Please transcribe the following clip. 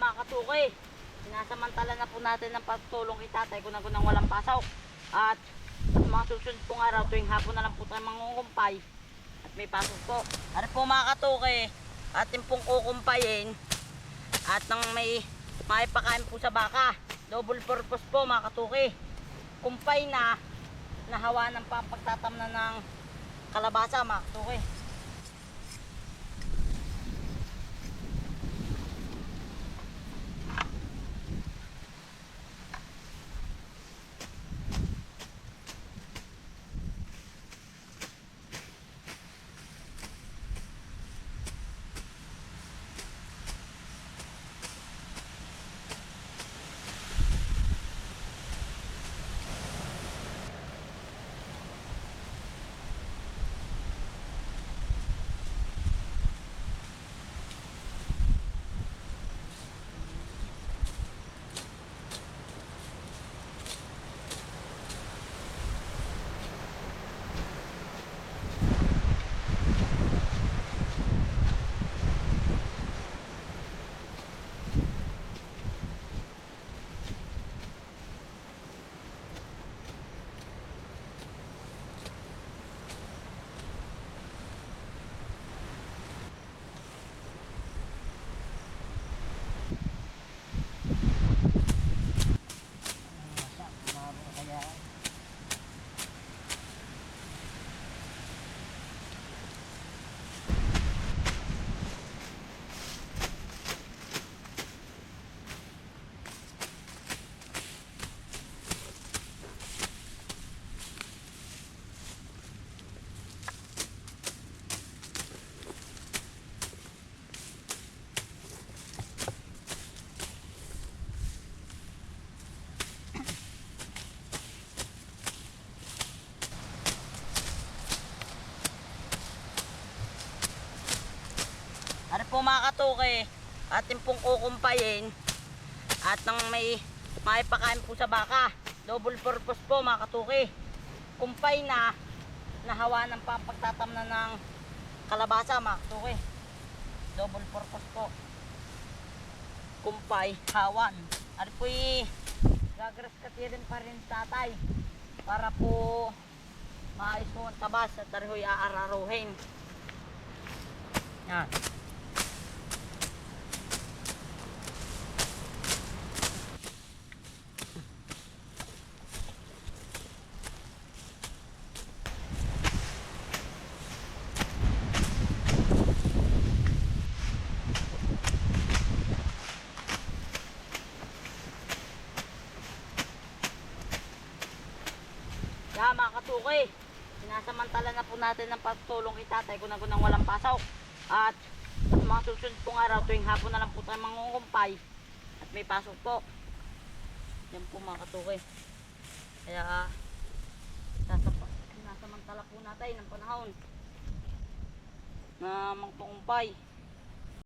katukoy, sinasamantala na po natin ng pagtulong kay tatay kung nagunang walang pasok. At sa mga susunod pong araw, tuwing hapon na lang po tayo mangungumpay. At may pasok po. Ano po mga katukoy, atin pong kukumpayin. At nang may maipakain po sa baka. Double purpose po mga katukoy. Kumpay na, nahawa ng pampagtatamnan ng kalabasa mga katukoy. Po mga katuke, atin pong kukumpayin at nang may maipakain po sa baka. Double purpose po mga katuke. Kumpay na, nahawa ng pampagtatamnan ng kalabasa mga katuke. Double purpose po. Kumpay, hawan. Ano po gagras katirin pa rin tatay para po maayos po ang tabas at darihoy aararuhin. Yan. Kaya mga katukoy, sinasamantala na po natin ng pagtulong kay tatay kung nagunang walang pasok. At sa mga susunod pong araw, tuwing hapon na lang po tayo mangungumpay. At may pasok po. Yan po mga katukoy. Kaya, sinasamantala po natin ng panahon na magpungumpay.